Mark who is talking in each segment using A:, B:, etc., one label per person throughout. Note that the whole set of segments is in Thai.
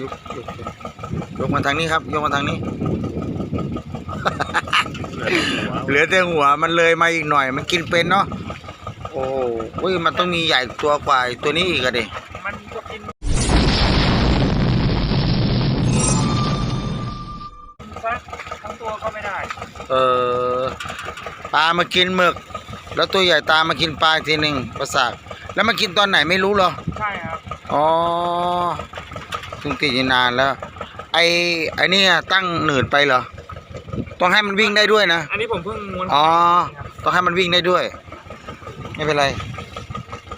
A: ยกยก
B: ยกมาทางนี้ครับ ยกมาทางนี้
A: เหลือแต่หัว
B: เหลือแต่หัวมันเลยมาอีกหน่อย มันกินเป็นเนาะโอ้โหมันต้องมีใหญ่ตัวกว่าไอ้ตัวนี้อีกอะดิ
A: มันก็กินซะทั้งตัวก็ไม่ได้
B: เออปลามากินหมึก แล้วตัวใหญ่ตามมากินปลาอีกทีหนึ่งประสาทแล้วมากินตอนไหนไม่รู้เหรอ
A: ใช่ครับ
B: อ๋อ ถึงติดอยู่นานแล้ว ไอ้ไอ้นี่อะตั้งหนืดไปเหรอ ต้องให้มันวิ่งได้ด้วยนะ
A: อันนี้ผมเพิ่งม้วน
B: อ๋อ
A: ครับ
B: ต้องให้มันวิ่งได้ด้วย ไม่เป็นไร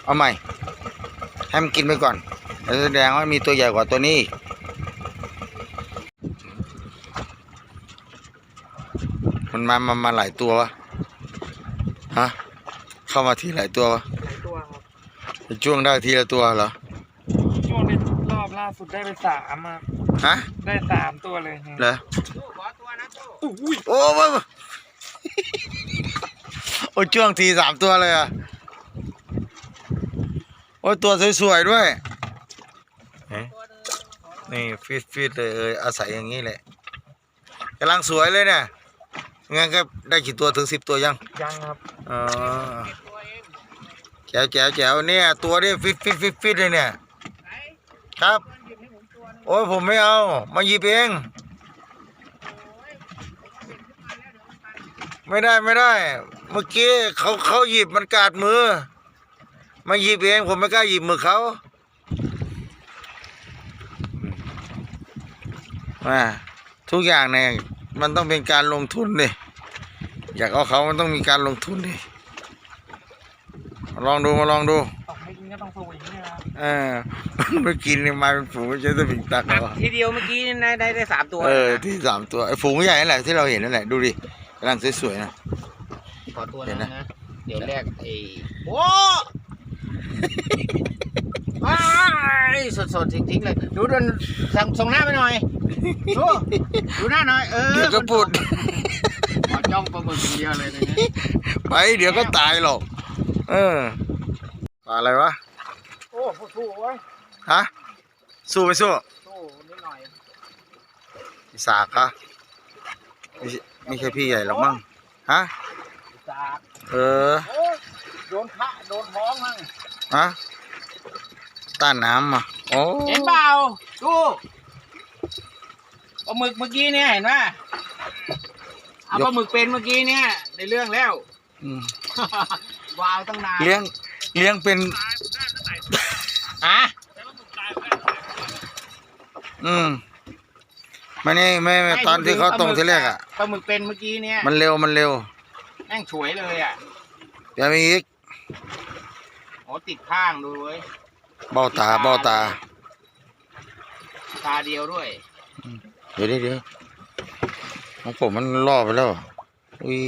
B: เอาใหม่ ให้มันกินไปก่อนแล้วแสดงว่ามีตัวใหญ่กว่าตัวนี้อีกมันมามามาหลายตัววะ ฮะ เข้ามาทีหลายตัววะ
A: หลายตัวครับ
B: ช่วงได้ทีละตัวเหรอ
A: ช่วงในรอบล่าสุดได้ไปสามอะ
B: ฮะ
A: ได้สามตัวเลย
B: เหรอ
A: อุ้ย
B: โอ้โหโอ้ช่วงทีสามตัวเลยอะโอ้ยตัวสวยๆด้วยเอ๊ะนี่ฟิตฟิตเลยเอออาศัยอย่างนี้แหละกำลังสวยเลยเนี่ยงั้นก็ได้กี่ตัวถึงสิบตัวยัง
A: ยังครับ
B: อ๋อแจ๋วแจ๋วแจ๋วเนี่ยตัวนี้ฟิตฟิตฟิตฟิตเลยเนี่ย ครับ โอ้ยผมไม่เอา มาหยิบเอง ไม่ได้ไม่ได้ เมื่อกี้เขาเขาหยิบมันกาดมือ มาหยิบเองผมไม่กล้าหยิบมือเขาว่าทุกอย่างเนี่ยมันต้องเป็นการลงทุนดิอยากเอาเขามันต้องมีการลงทุนดิลองดูมาลองดู
A: กไม่กินก็ต้องสู้อย่างนี้นะครับ
B: เออมันไม่กินเนี่ยมาเป็นฝูงไม่ใช่ตัวบิงตักเหรอ
C: ทีเดียวเมื่อกี้นี่ได้ได้ได้สามตัว
B: เออ
C: นะ
B: ที่สามตัวไอ้ฝูงใหญ่นั่นแหละที่เราเห็นนั่นแหละดูดิกำลังสวยๆนะ
C: ขอตัว
B: เดี๋
C: นึ
B: ยว
C: ง
B: นะ
C: นะ เดี๋ยวแรกไอ้โอ้อ้ายสดสดๆจริงๆเลย ดูดูส่งส่งหน้าไปหน่อย ดูดูหน้าหน่อย เออ
B: เดี๋ยวก็พูด
C: ขอจ้องปลาหมึกอย่างเดียวเลยนะเนี่ย
B: ไปเดี๋ยวก็ตายหรอก เออ ปลาอะไรวะ
A: โอ้ผู้สู้ไว้ย
B: ฮะ สู้ไม่สู้
A: สู้นิดหน่อย
B: สากเหรอะไม่ใช่ไม่ใช่พี่ใหญ่หรอกมั้ง ฮะ
A: จาก
B: เออ
A: โอ้ยโดนพระโดนท้องมั่ง
B: ฮะ ต้านน้ำอะโอ้
C: เห็นเปล่าดูปลาหมึกเมื่อกี้เนี่ยเห็นป่ะเอาปลาหมึกเป็นเมื่อกี้เนี่ยในเรื่องแล้ว
B: อืม
C: วาวตั้งนาน
B: เลี้ยง เลี้ยงเป็น
C: ฮะ
B: อืมไม่นี่ไม่ไม่ตอนที่เขาตรงที่แรกอะ
C: ปลาหมึกเป็นเมื่อกี้เนี่ย
B: มันเร็วมันเร็ว
C: แม่งฉวยเลยอะ
B: เดี๋ยวมีอีก
C: โอ้ติดข้างดูเว้ย
B: เบ้าตาเบ้าตา
C: ตาเดียวด้วย
B: เดี๋ยวเดี๋ยวเดี๋ยวของผมมันล่อไปแล้วอุ้ย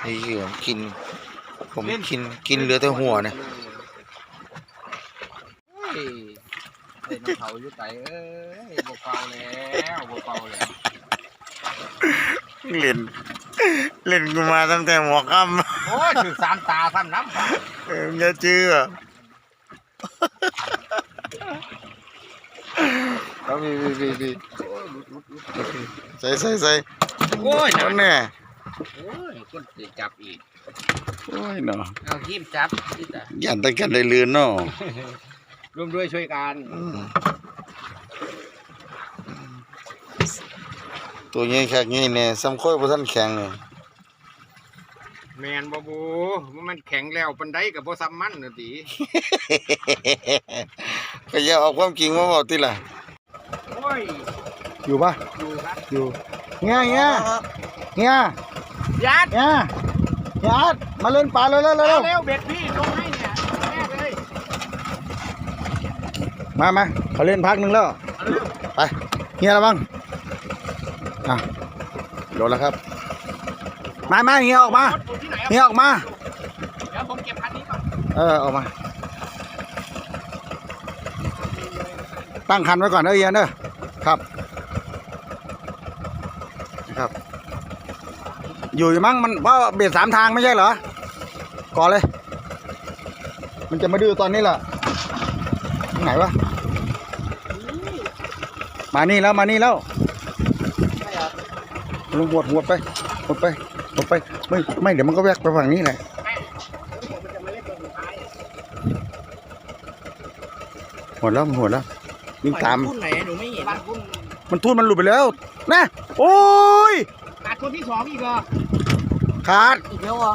B: ไอ้เหี้ยผมกิน ผมกินกินเหลือแต่หัวเนี่ย
C: เฮ้ยเล่นน้ำเขาอยู่ไกลเอ้ยบกเป่าแล้วบกเป่าแล้ว
B: เล่น เล่นกูมาตั้งแต่หัวค่
C: โอ้ยถึงสามตาสามน้ำตาำ
B: เออมึงจะจื้อเหรอเอาพี่พี่พี่พี่
C: โอ้ยหลุดหลุดหลุด
B: ใส่ใส่ใส่
C: โอ้ย
B: เอาแน่
C: โอ้ยก็จะจับอีก
B: โอ้ยเนาะ
C: เอาทีมจับที่ตา
B: ยันตะกันได้ลืนเนาะ
C: ร่วมด้วยช่วยกัน
B: อืมตัวใหญ่แค่นี้เนี่ยซ้ำค่อยบ่ทันแข็งเลย
C: แมนบบูมันแข็งแล้วปันไดกับบ่ซ้ำมันนะตี
B: ก็อย่าเอาความจริงมาบอกติล่ะ
C: โอ้ย
B: อยู่ปะ
C: ดูครับ
B: อยู่เงี้ยเงี้ยเงี้ย
C: ยัด
B: เงี้ยเงี้ยมาเล่นปลาเร็วเร็วเร็
C: เอา
B: ว
C: เร็วเบ็ดพี่ลงให้เนี่ยแม่เลย
B: มามาเขาเล่นพักหนึ่งแล้ว
C: เอาเร็ว
B: ไปเงี้ยแล้วบ้างอะโดนแล้วครับ มามาเงี้ยออกมา
C: รถอยู่ที่ไหน
B: เงี้ยออกมา
C: เดี๋ยวผมเก็บคันนี้ก่อน
B: เออออกมา ตั้งคันไว้ก่อนเด้อเอียนเด้อครับนะครับ อยู่อยู่มั้งมันเพราะเบียดสามทางไม่ใช่เหรอก่อนเลย มันจะมาดื้อตอนนี้แหละตรงไหนวะมานี่แล้วมานี่แล้วลงหวดหวดไปหวดไปหวดไปไม่ไม่เดี๋ยวมันก็แวกไปฝั่งนี้แหละหวดแล้วมันหวดแล้ววิ่งตาม
C: พุ่นไหนหนูไม่เห็นพุ่น
B: มันทุ่นมันหลุดไปแล้วนะโอ้ย
C: ขาดคนที่สองอีกเหรอ
B: ขาด
C: อีกแล้วเหรอ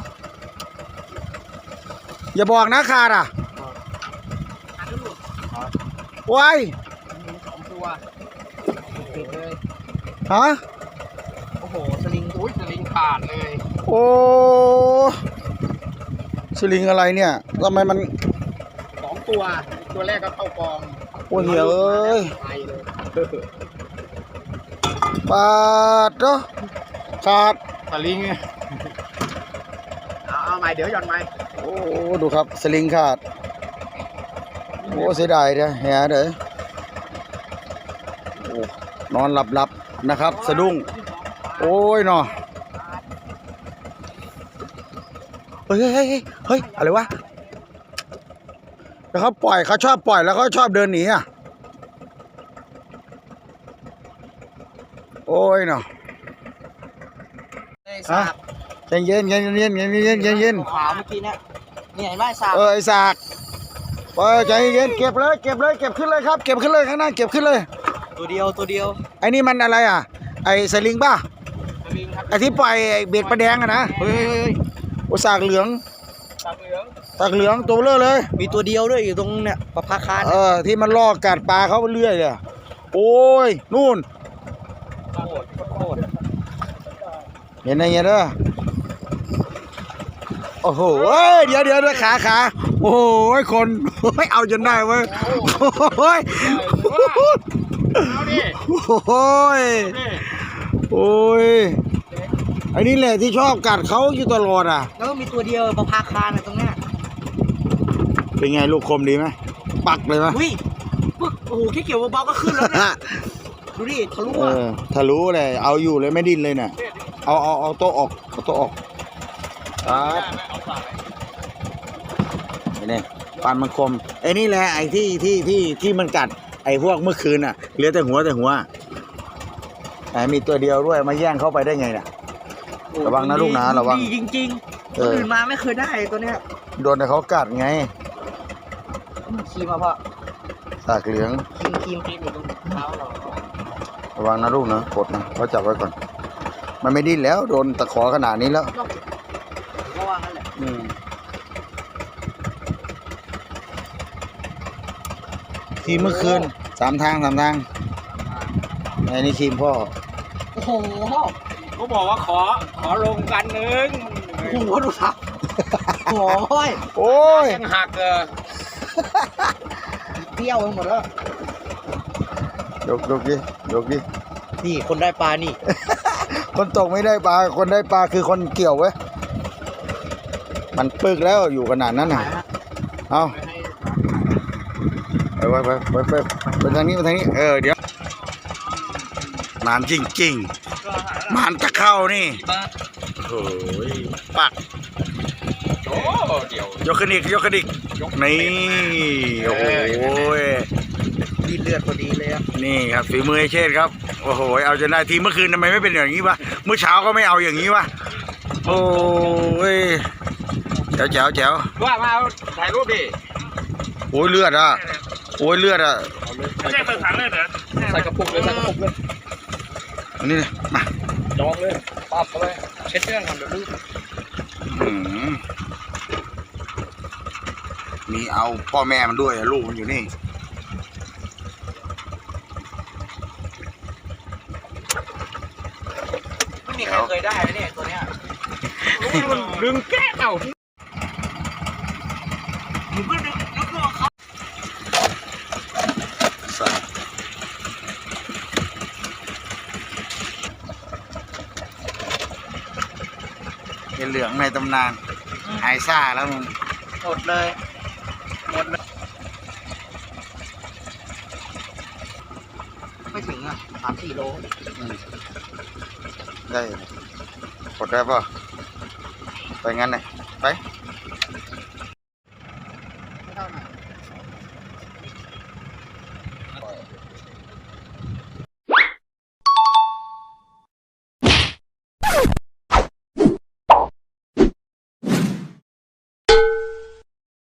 B: อย่าบอกนะขาดอะ
C: ขาดแล้วหลุด
B: ว้าย
C: มีสองตัวปิดเลย
B: ฮะ
C: โอ้โหสลิงอุ้ยสลิงขาดเลย
B: โอ้สลิงอะไรเนี่ยทำไมมัน
C: สองตัว ตัวแรกก็เข้ากอง
B: โอ้ยเหี้ยเอ้ย
C: ไปเลย
B: ปาดเนาะขาด
C: สลิง เอาเอาใหม่เดี๋ยวหย่อนใหม่
B: โอ้ดูครับสลิงขาด โอ้เสียดายเด้อแหเด้อโอ้นอนหลับหลับๆนะครับ สะดุ้ง โอ้ยเนาะเฮ้ยเฮ้ยเฮ้ยเฮ้ยอะไรวะแล้วเขาปล่อยเขาชอบปล่อยแล้วเขาชอบเดินหนีอะโอ้ยเนาะ
C: ไอ้
B: ฮะ
C: สาก
B: ใจเย็นเย็นเย็นเย็นเย็นเย็นเย็น
C: ขาวเมื่อกี้เนี่ยนี่เห็นไหมสาก
B: เออไอ้สากเออใจเย็นเก็บเลยเก็บเลยเก็บขึ้นเลยครับ เก็บขึ้นเลยข้างหน้าเก็บขึ้นเลย
C: ตัวเดียวตัวเดียว
B: ไอ้นี่มันอะไรอะ ไอ้สลิงป่ะ
C: สลิงครับ
B: ไอ้ที่ปล่อยไอ้เบ็ดปลาแดงอะนะ
C: เฮ้ยเฮ้ยเฮ้ย
B: โอ้สากเหลือง
C: สากเหลือง
B: สากเหลืองตัวเบลอเลย
C: มีตัวเดียวด้วยอยู่ตรงเนี่ยปะพาคาน
B: เออที่มันล่อกัดปลาเขาไปเรื่อยเลยอะโอ้ยนู่น
C: โคตรโคตร
B: เห็นไหมเห็นเด้อ โอ้โหเอ้ยเดี๋ยวเดี๋ยวเดี๋ยวขาขาโอ้โหคนโอ้ยเอาจนได้เว้ยโอ้ย
C: เอาดิ
B: โอ้ยโอ้ยไอ้นี่แหละที่ชอบกัดเขาอยู่ตลอดอะ
C: แล้วก็มีตัวเดียวปะพาคานอะตรงเนี้ย
B: เป็นไงลูกคมดีไหมปักเลยไหม
C: อุ้ยปึ๊กโอ้โหแค่เกี่ยวเบาๆก็ขึ้นแล้วเนี่ยดูดิทะลุ
B: เอ
C: อะ
B: อทะลุเลยเอาอยู่เลยไม่ดิ้นเลยเนี่ยเอาเอาเอาโต๊ะออกเอาโต๊ะออกครับ นี่ปานมันคมไอ้นี่แหละไอ้ที่ที่ที่ที่มันกัด ไอ้พวกเมื่อคืนอะเหลือแต่หัวแต่หัวไอ้มีตัวเดียวด้วยมาแย่งเข้าไปได้ไงเนี่ย ระวังนะลูกนะระวัง
C: ดีจริงๆ
B: เอ
C: คน
B: อ
C: อื่นมาไม่เคยได้ตัวเนี้ย
B: โดนแต่เขากัดไง
C: ครีมมาพ่อ
B: สากเหลือง
C: ครีมครีมครีมอยู่ตรงเท้าเรา
B: ระวังนะลูกนะกดนะเขาจับไว้ก่อน มันไม่ดิ้นแล้วโดนตะขอขนาดนี้แล้ว
C: ก็ว่างั้นแหละ
B: อืม ทีมเมื่อคืนสามทางสามทางไอ้นี่ทีมพ่อ
C: โอ้โห
A: เขาบอกว่าขอขอลงกันหนึ่ง
C: หัวดูสับโอ้ย
B: โอ้ย
A: ยังหักเออ
C: เปรี้ยวไปหมดแล้ว
B: ยกยกดิยกดิ
C: นี่คนได้ปลานี่
B: คนตกไม่ได้ปลา คนได้ปลาคือคนเกี่ยวเว้ย มันปึกแล้วอยู่ขนาดนั้นน่ะ เอา ไปไปไปไปไปทางนี้ไปทางนี้ เออเดี๋ยวหมานจริงจริงๆหมานตะเข้านี่โอ้ยปัก
A: โอ้เดี๋ยวย
B: กขึ้นอีกยกขึ้นอีกนี่โอ้โห
C: ดีเลือดพอดีเลย
B: นี่ครับฝีมือไอเชษครับโอ้โหเอาจนได้ทีเมื่อคืนทำไมไม่เป็นอย่างนี้วะเมื่อเช้าก็ไม่เอาอย่างนี้วะโอ้ยแจ๋วแจ๋วแจ๋ว
A: ว่ามาเอาถ่ายรูปดิ
B: โอ้ยเลือดอะ โอ้ยเลือดอะ
A: ไม่ใช่ใส่ถังเลยเหรอใส่กระปุกเลยใส่กระปุกเลย
B: อันนี้นะมา
A: จองเลยปับเข้าไปเช็ดเครื่องก่อนเดี๋ยวลืม
B: อืมมีเอาพ่อแม่มันด้วยลูกมันอยู่นี่
C: ไม่มีใครเคยได้เลยเนี่ยตัวเนี้ย
A: ดึงแก้ว
C: หนูก็นึก เห
B: ลืองในตำนาน หายซาแล้วมึง
C: หมดเลย หมดเลยไม่
D: ถึงอะสามสี่โล
B: ได้หมดได้ป่ะไปงั้นเลยไป
D: ไม่เท่าไหร่